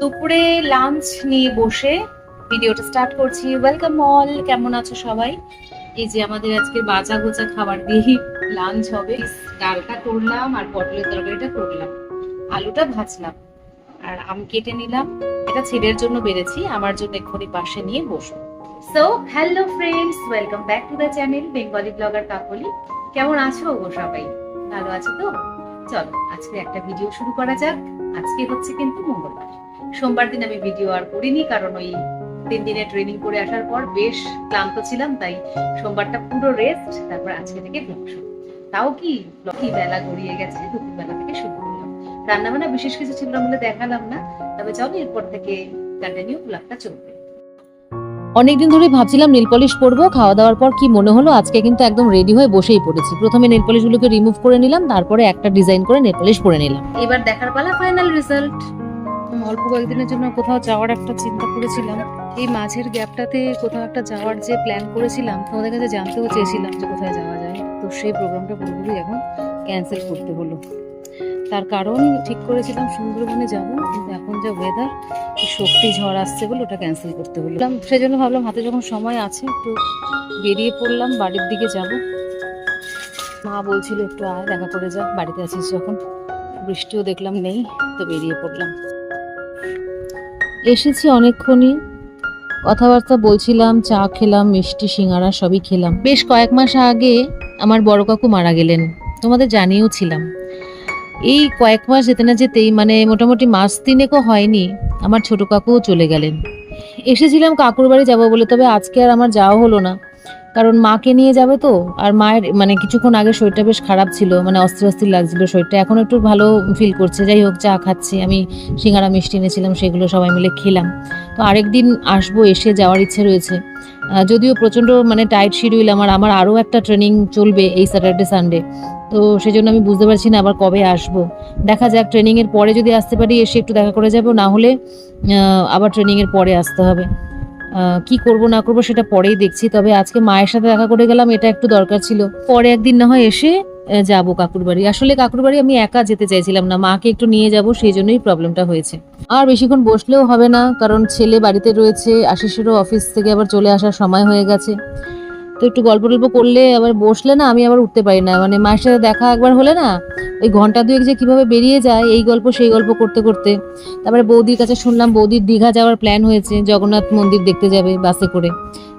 দুপুরে লাঞ্চ নিয়ে বসে ভিডিওটা স্টার্ট করছি। ওয়েলকাম অল কেমন আছো সবাই? এই যে আমাদের আজকে বাজা গোজা খাবার দিয়ে লাঞ্চ হবে। ডালটা করলাম আর পটলের তরকারিটা করলাম। আলুটা ভাজলাম আর আম কেটে নিলাম। এটা ছেলের জন্য বেড়েছি, আমার জন্য এক্ষুনি পাশে নিয়ে বসবো so hello friends welcome back to the channel Bengali blogger Kakoli কেমন আছো গো সবাই? ভালো আছো তো? চলো, আজকে একটা ভিডিও শুরু করা যাক। আজকে হচ্ছে কিন্তু মঙ্গলবার। সোমবার দিন আমি ভিডিও আর করিনি কারণ ওই তিন দিনে ট্রেনিং করে আসার পর বেশ ক্লান্ত ছিলাম তাই সোমবারটা পুরো রেস্ট তারপর আজকে থেকে ব্লগ শুরু তাও কি কি বেলা গড়িয়ে গেছে দুপুরবেলা থেকে শুরু করলাম। রান্না বান্না বিশেষ কিছু ছিল না বলে দেখালাম না তবে চলো এরপর থেকে কন্টিনিউ ব্লগটা চলবে। অনেকদিন ধরে ভাবছিলাম নেল পলিশ পরবো খাওয়া দাওয়ার পর কি মনে হলো আজকে কিন্তু একদম রেডি হয়ে বসেই পড়েছি। প্রথমে নেল পলিশ গুলোকে রিমুভ করে নিলাম তারপরে একটা ডিজাইন করে নেল পলিশ পরে নিলাম। এবার দেখার পালা ফাইনাল রেজাল্ট অল্প কয়েকদিনের জন্য কোথাও যাওয়ার একটা চিন্তা করেছিলাম। এই মাঝের গ্যাপটাতে কোথাও একটা যাওয়ার যে প্ল্যান করেছিলাম, তোমাদের কাছে জানতেও চেয়েছিলাম যে কোথায় যাওয়া যায়। তো সেই প্রোগ্রামটা পুরোপুরি এখন ক্যান্সেল করতে হলো। তার কারণ ঠিক করেছিলাম সুন্দরবনে যাব, কিন্তু এখন যা ওয়েদার শক্তি ঝড় আসছে বলে ওটা ক্যান্সেল করতে হলো। সেই জন্য ভাবলাম হাতে যখন সময় আছে, একটু বেরিয়ে পড়লাম, বাড়ির দিকে যাব। মা বলছিল একটু আয়, দেখা করে যা, বাড়িতে আছিস যখন। বৃষ্টিও দেখলাম নেই, তো বেরিয়ে পড়লাম। এসেছি অনেকক্ষণই। কথাবার্তা বলছিলাম, চা খেলাম, মিষ্টি সিঙ্গারা সবই খেলাম। বেশ কয়েক মাস আগে আমার বড় কাকু মারা গেলেন, তোমাদের জানিয়েও ছিলাম। এই কয়েক মাস যেতে না যেতেই মানে মোটামুটি মাস তিনেকও হয়নি, আমার ছোট কাকুও চলে গেলেন। এসেছিলাম কাকুর বাড়ি যাব বলে, তবে আজকে আর আমার যাওয়া হলো না। কারণ মাকে নিয়ে যাবে তো, আর মায়ের মানে কিছুক্ষণ আগে শরীরটা বেশ খারাপ ছিল মানে অস্থির অস্থির লাগছিল শরীরটা। এখন একটু ভালো ফিল করছে। যাই হোক, চা খাচ্ছি। আমি সিঙ্গারা, মিষ্টি এনেছিলাম, সেগুলো সবাই মিলে খেলাম। তো আরেকদিন আসব, এসে যাওয়ার ইচ্ছে রয়েছে। যদিও প্রচণ্ড মানে টাইট শিডিউল আমার আমার আরও একটা ট্রেনিং চলবে এই স্যাটারডে সানডে তো সেই জন্য আমি বুঝতে পারছি না আবার কবে আসব। দেখা যাক ট্রেনিংয়ের পরে যদি আসতে পারি, এসে একটু দেখা করে যাব। না হলে আবার ট্রেনিংয়ের পরে আসতে হবে। কি করব, না করব সেটা পরেই দেখছি। তবে আজকে মায়ের সাথে দেখা করে গেলাম, এটা একটু দরকার ছিল। পরে একদিন না হয় এসে যাব কাকুর বাড়ি আসলে কাকুর বাড়ি আমি একা যেতে চাইছিলাম না, মাকে একটু নিয়ে যাব, সেই জন্যই প্রবলেমটা হয়েছে। আর বেশিক্ষণ বসলেও হবে না, কারণ ছেলে বাড়িতে রয়েছে, আশিসেরও অফিস থেকে আবার চলে আসার সময় হয়ে গেছে। তো একটু গল্প টল্প করলে আবার বসলে না, আমি আবার উঠতে পারি না। মানে মায়ের সাথে দেখা একবার হলে না, ওই ঘণ্টা দুয়েক যে কীভাবে বেরিয়ে যায়, এই গল্প সেই গল্প করতে করতে। তারপরে বৌদির কাছে শুনলাম, বৌদির দীঘা যাওয়ার প্ল্যান হয়েছে, জগন্নাথ মন্দির দেখতে যাবে বাসে করে।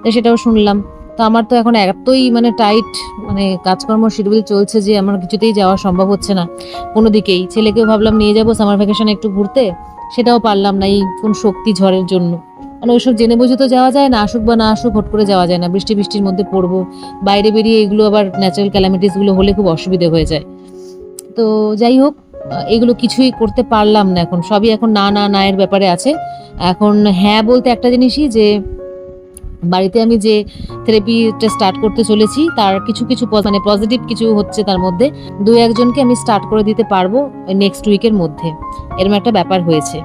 তো সেটাও শুনলাম। তো আমার তো এখন এতই মানে টাইট মানে কাজকর্ম শিডিউল চলছে যে আমার কিছুতেই যাওয়া সম্ভব হচ্ছে না। কোনো দিকেই। ছেলেকেও ভাবলাম নিয়ে যাব সামার ভ্যাকেশনে একটু ঘুরতে, সেটাও পারলাম না এই কোন শক্তি ঝড়ের জন্য। মানে ওইসব জেনে বুঝে তো যাওয়া যায় না, আসুক বা না আসুক, হট করে যাওয়া যায় না। বৃষ্টি বৃষ্টির মধ্যে পড়ব, বাইরে বেরিয়ে এগুলো আবার ন্যাচারাল ক্যালামিটিসগুলো হলে খুব অসুবিধে হয়ে যায়। তো যাই হোক এগুলো কিছুই করতে পারলাম না এখন, সবই এখন না না না এর ব্যাপারে আছে। এখন হ্যাঁ বলতে একটা জিনিসই যে, বাড়িতে আমি যে থেরাপিটা স্টার্ট করতে চলেছি, তার কিছু কিছু মানে পজিটিভ কিছু হচ্ছে তার মধ্যে। দু একজনকে আমি স্টার্ট করে দিতে পারব নেক্সট উইকের মধ্যে। এরকম একটা ব্যাপার হয়েছে।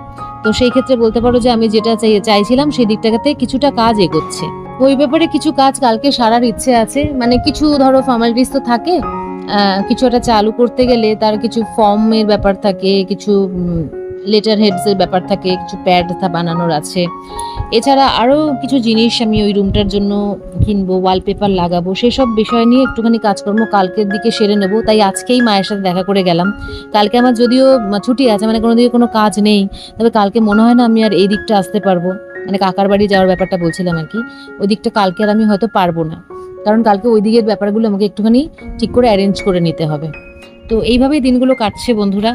তো সেই ক্ষেত্রে বলতে পারো যে আমি যেটা চাই চাইছিলাম সেই দিকটাতে কিছুটা কাজ এগোচ্ছে। ওই ব্যাপারে কিছু কাজ কালকে সারার ইচ্ছে আছে। মানে কিছু ধরো ফর্মালিটিস তো থাকে। কিছু একটা চালু করতে গেলে তার কিছু ফর্মের ব্যাপার থাকে, কিছু লেটার হেডস এর ব্যাপার থাকে, কিছু প্যাড বানানোর আছে। এছাড়া আরও কিছু জিনিস আমি ওই রুমটার জন্য কিনবো ওয়ালপেপার লাগাবো, সেসব বিষয় নিয়ে একটুখানি কাজকর্ম কালকের দিকে সেরে নেব। তাই আজকেই মায়ের সাথে দেখা করে গেলাম। কালকে আমার যদিও ছুটি আছে মানে কোনো দিকে কোনো কাজ নেই, তবে কালকে মনে হয় না আমি আর এই দিকটা আসতে পারব। মানে কাকার বাড়ি যাওয়ার ব্যাপারটা বলছিলাম আর কি। ওই দিকটা কালকে আর আমি হয়তো পারব না। কারণ কালকে ওই দিকের ব্যাপারগুলো আমাকে একটুখানি ঠিক করে অ্যারেঞ্জ করে নিতে হবে। তো এইভাবেই দিনগুলো কাটছে বন্ধুরা।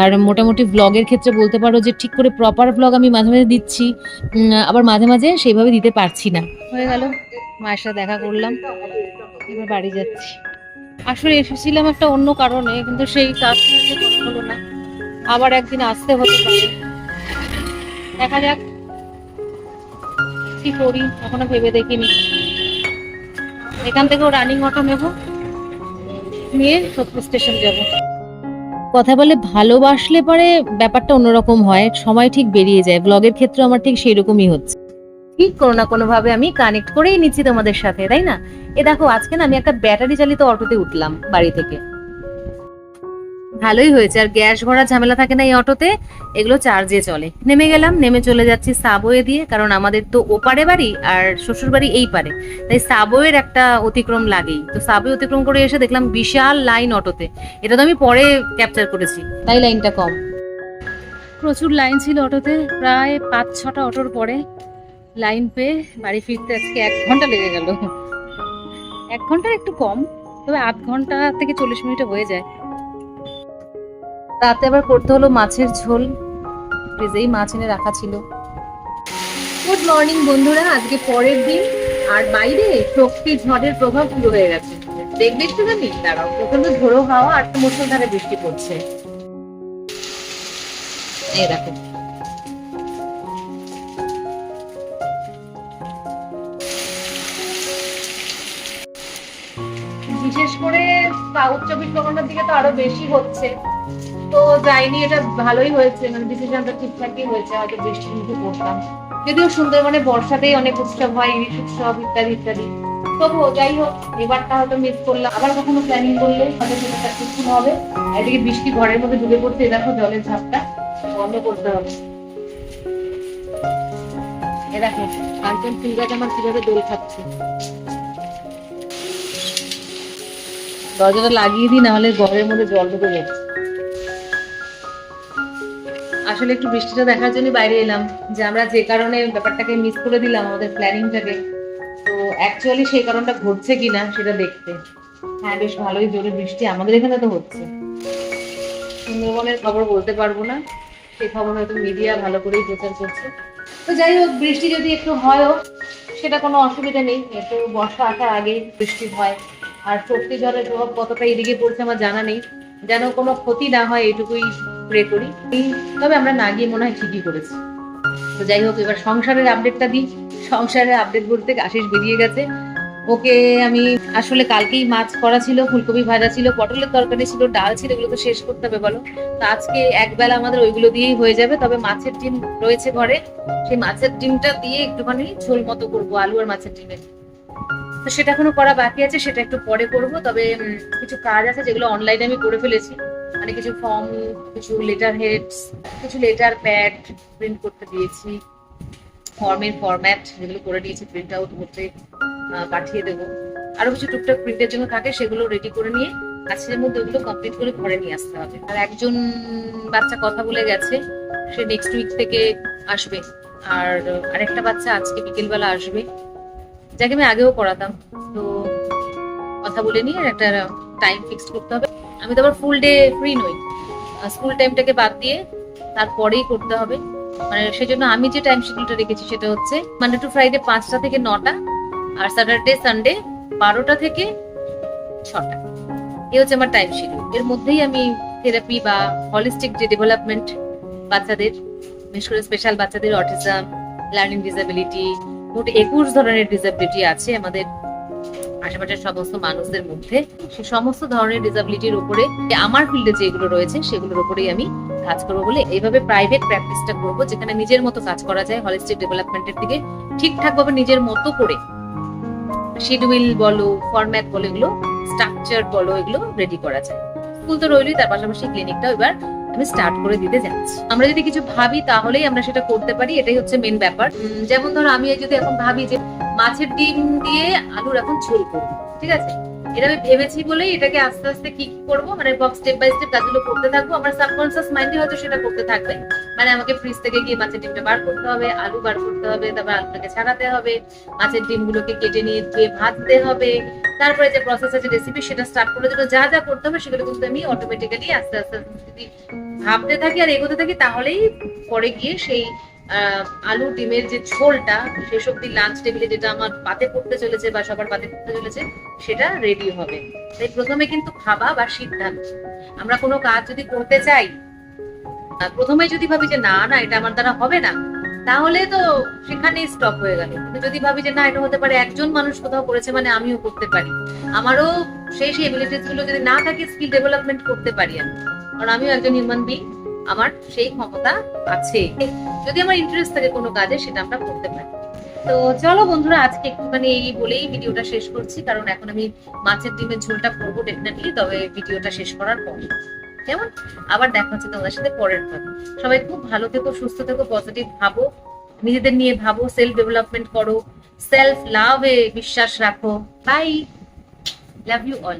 আর মোটামুটি ব্লগের ক্ষেত্রে বলতে পারো যে ঠিক করে প্রপার ব্লগ আমি মাঝে মাঝে দিচ্ছি আবার মাঝে মাঝে সেইভাবে দিতে পারছি না। হয়ে গেল, মায়ের সাথে দেখা করলাম, এবার বাড়ি যাচ্ছি। আসলে এসেছিলাম একটা অন্য কারণে, কিন্তু সেই করা হলো না। আবার একদিন আসতে হতে পারে। দেখা যাক কি করি, এখনও ভেবে দেখিনি। এখান থেকেও রানিং অটো নেব। নিয়ে সত্য স্টেশন যাব। কথা বলে ভালোবাসলে পরে ব্যাপারটা অন্যরকম হয়, সময় ঠিক বেরিয়ে যায়। ব্লগের ক্ষেত্রে আমার ঠিক সেই রকমই হচ্ছে। ঠিক কোনো না কোনো ভাবে আমি কানেক্ট করেই নিচ্ছি তোমাদের সাথে, তাই না? এ দেখো, আজকে না আমি একটা ব্যাটারি চালিত অটোতে উঠলাম বাড়ি থেকে। ভালোই হয়েছে। আর গ্যাস ভরা ঝামেলা থাকে না এই অটোতে, এগুলো চার্জে চলে। নেমে গেলাম, নেমে চলে যাচ্ছি সাবওয়ে দিয়ে, কারণ আমাদের তো ওপারে বাড়ি আর শ্বশুর বাড়ি এই পারে। তাই সাবওয়ের একটা অতিক্রম লাগেই। তো সাবওয়ে অতিক্রম করে এসে দেখলাম বিশাল লাইন অটোতে। এটা তো আমি পরে ক্যাপচার করেছি। তাই লাইনটা কম। প্রচুর লাইন ছিল অটোতে, প্রায় পাঁচ ছটা অটোর পরে লাইন পেয়ে বাড়ি ফিরতে আজকে এক ঘণ্টা লেগে গেল। এক ঘণ্টার একটু কম, তবে আধ ঘণ্টা থেকে চল্লিশ মিনিটে হয়ে যায়। রাতে আবার করতে হলো মাছের ঝোল। ফ্রিজেই মাছ এনে রাখা ছিল। গুড মর্নিং বন্ধুরা, আজকে পরের দিন। আর বাইরে শক্তি ঝড়ের প্রভাব শুরু হয়ে গেছে। দেখবে একটু জানি দাঁড়াও প্রচণ্ড ঝোড়ো হাওয়া আর মুসলধারে বৃষ্টি পড়ছে। এই দেখো। বিশেষ করে সাউথ চব্বিশ পরগনার দিকে তো আরও বেশি হচ্ছে। তো যাইনি, এটা ভালোই হয়েছে মানে ডিসিশনটা ঠিকঠাকই হয়েছে, হয়তো বৃষ্টি মুখে পড়তাম। যদিও সুন্দরবনে বর্ষাতেই অনেক উৎসব হয়, ইলিশ উৎসব ইত্যাদি ইত্যাদি। তবুও যাই হোক, এবারটা হয়তো মিস করলাম। আবার কখনো প্ল্যানিং করলে হয়তো সেটা সাকসেসফুল হবে। এদিকে বৃষ্টি ঘরের মধ্যে ঢুকে পড়ছে দেখো জলের ঝাপটা বন্ধ করতে হবে। দরজাটা লাগিয়ে দিই না হলে ঘরের মধ্যে জল ঢুকে যাচ্ছে। আসলে একটু বৃষ্টিটা দেখার জন্য বাইরে এলাম, যে আমরা যে কারণে ব্যাপারটাকে মিস করে দিলাম আমাদের প্ল্যানিংটাকে তো অ্যাকচুয়ালি সেই কারণটা ঘটছে কিনা সেটা দেখতে। হ্যাঁ বেশ ভালোই জোরে বৃষ্টি আমাদের এখানে তো হচ্ছে। সুন্দরবনের খবর বলতে পারব না, সেই খবর হয়তো মিডিয়া ভালো করেই প্রচার করছে। তো যাই হোক, বৃষ্টি যদি একটু হয়ও, সেটা কোনো অসুবিধা নেই, একটু বর্ষা আসার আগেই বৃষ্টি হয়। আর শক্তি ঝড়ের প্রভাব কতটা এদিকে পড়ছে আমার জানা নেই। যেন কোনো ক্ষতি না হয়, এইটুকুই প্রে করি। তবে আমরা না গিয়ে মনে হয় ঠিকই করেছি। তো যাই হোক, এবার সংসারের আপডেটটা দিই। সংসারের আপডেট বলতে আশিস বেরিয়ে গেছে। ওকে আমি আসলে কালকেই মাছ করা ছিল, ফুলকপি ভাজা ছিল, পটলের তরকারি ছিল, ডাল ছিল, এগুলো তো শেষ করতে হবে বলো। তো আজকে একবেলা আমাদের ওইগুলো দিয়েই হয়ে যাবে। তবে মাছের ডিম রয়েছে ঘরে। সেই মাছের ডিমটা দিয়ে একটুখানি ঝোল মতো করব, আলু আর মাছের ডিমের তো সেটা এখনও করা বাকি আছে, সেটা একটু পরে করব। তবে কিছু কাজ আছে যেগুলো অনলাইনে আমি করে ফেলেছি। মানে কিছু ফর্ম কিছু লেটার হেডস কিছু লেটার প্যাড প্রিন্ট করতে দিয়েছি। ফর্মের ফরম্যাট যেগুলো করে দিয়েছি প্রিন্ট আউট করতে পাঠিয়ে দেবো। আরও কিছু টুকটাক প্রিন্টের জন্য থাকে, সেগুলো রেডি করে নিয়ে আজকের মধ্যে ওগুলো কমপ্লিট করে ঘরে নিয়ে আসতে হবে। আর একজন বাচ্চা কথা বলে গেছে, সে নেক্সট উইক থেকে আসবে। আর আরেকটা বাচ্চা আজকে বিকেলবেলা আসবে। যাকে আমি আগেও পড়াতাম। তো কথা বলে নিয়ে একটা টাইম ফিক্স করতে হবে। আমি তো আবার ফুল ডে ফ্রি নই। স্কুল টাইমটাকে বাদ দিয়ে তারপরেই করতে হবে। মানে সেজন্য আমি যে টাইম শিডিউলটা রেখেছি সেটা হচ্ছে মানডে টু ফ্রাইডে পাঁচটা থেকে নটা আর স্যাটারডে সানডে বারোটা থেকে ছটা। এ হচ্ছে আমার টাইম শিডিউল এর মধ্যেই আমি থেরাপি বা হলিস্টিক যে ডেভেলপমেন্ট বাচ্চাদের, বিশেষ করে স্পেশাল বাচ্চাদের অটিজম লার্নিং ডিসেবিলিটি মোট একুশ ধরনের ডিসেবিলিটি আছে আমাদের আশেপাশের সমস্ত মানুষদের মধ্যে সে সমস্ত ধরনের ডিসেবিলিটির উপরে আমার ফিল্ডে যেগুলো রয়েছে, সেগুলোর উপরেই আমি কাজ করব বলে এইভাবে প্রাইভেট প্র্যাকটিসটা করব, যেখানে নিজের মতো কাজ করা যায় হলিস্টিক ডেভেলপমেন্টের দিকে ঠিকঠাক ভাবে নিজের মতো করে। শিডিউল বলো ফরম্যাট বলো, এগুলো স্ট্রাকচার বলো, এগুলো রেডি করা যায়। স্কুল তো রইলই, তার পাশাপাশি ক্লিনিকটাও এবার আমি স্টার্ট করে দিতে যাচ্ছি। আমরা যদি কিছু ভাবি, তাহলেই আমরা সেটা করতে পারি, এটাই হচ্ছে মেন ব্যাপার। যেমন ধরো, আমি যদি এখন ভাবি যে মাছের ডিম দিয়ে আলুর এখন ঝোল করব, ঠিক আছে? এটা আমি ভেবেছি বলেই এটাকে আস্তে আস্তে কি কি করব মানে স্টেপ বাই স্টেপ কাজগুলো করতে থাকব। আমার সাবকনসিয়াস মাইন্ডে হয়তো সেটা করতে থাকবে। মানে আমাকে ফ্রিজ থেকে গিয়ে মাছের ডিমটা বার করতে হবে, আলু বার করতে হবে, তারপর আলুটাকে ছাড়াতে হবে, মাছের ডিমগুলোকে কেটে নিয়ে ধুয়ে ভাজতে হবে। তারপরে যে প্রসেস আছে রেসিপি সেটা স্টার্ট করে জন্য যা যা করতে হবে সেগুলো কিন্তু আমি অটোমেটিক্যালি আস্তে আস্তে যদি ভাবতে থাকি আর এগোতে থাকি, তাহলেই পরে গিয়ে সেই আলু ডিমের যে ঝোলটা শেষ অব্দি লাঞ্চ টেবিলে যেটা আমার পাতে পড়তে চলেছে বা সবার পাতে পড়তে চলেছে, সেটা রেডি হবে। তাই প্রথমে কিন্তু ভাবা বা সিদ্ধান্ত। আমরা কোনো কাজ যদি করতে চাই প্রথমে যদি ভাবি যে না না, এটা আমার দ্বারা হবে না, তাহলে তো সেখানেই স্টপ হয়ে গেল। কিন্তু যদি ভাবি যে না, এটা হতে পারে একজন মানুষ কোথাও করেছে মানে আমিও করতে পারি। আমারও সেই সেই এবিলিটিসগুলো যদি না থাকে স্কিল ডেভেলপমেন্ট করতে পারি আমি। কারণ আমিও একজন হিউম্যান বিং আমার সেই ক্ষমতা আছে। যদি আমার ইন্টারেস্ট থাকে কোনো কাজে, সেটা আমরা করতে পারি। তো চলো বন্ধুরা, আজকে একটুখানি এই বলেই ভিডিওটা শেষ করছি, কারণ এখন আমি মাছের ডিমের ঝোলটা করব ডেফিনেটলি তবে ভিডিওটা শেষ করার পর। কেমন? আবার দেখা হচ্ছে তোমাদের সাথে পরের ভাগ সবাই খুব ভালো থেকো, সুস্থ থেকো পজিটিভ ভাবো, নিজেদের নিয়ে ভাবো সেলফ ডেভেলপমেন্ট করো সেলফ লাভে বিশ্বাস রাখো। By love you all